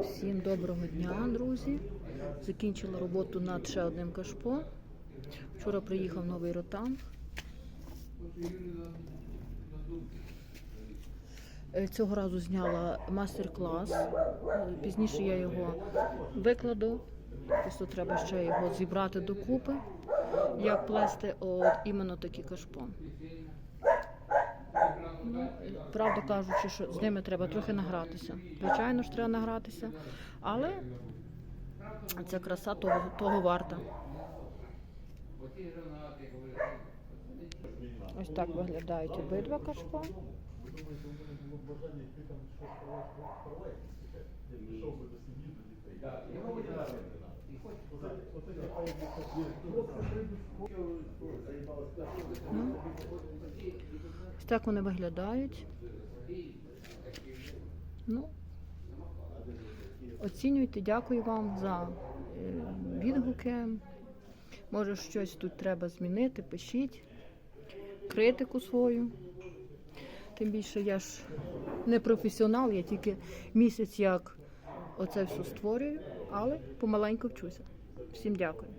Всім доброго дня, друзі. Закінчила роботу над ще одним кашпо. Вчора приїхав новий ротанг. Е, Цього разу зняла мастер-клас. Е, Пізніше я його викладу. Просто треба ще його зібрати докупи, як плести от іменно такі кашпо. Правда кажучи, що з ними треба трохи награтися. Звичайно ж, треба награтися, але ця краса того, того варта. Ось так виглядають обидва кашпо. Ну, Ось так вони виглядають. Ну, оцінюйте, дякую вам за е, відгуки. Може, щось тут треба змінити, пишіть критику свою. Тим більше я ж не професіонал, я тільки місяць як оце все створюю, але помаленьку вчуся. Всім дякую.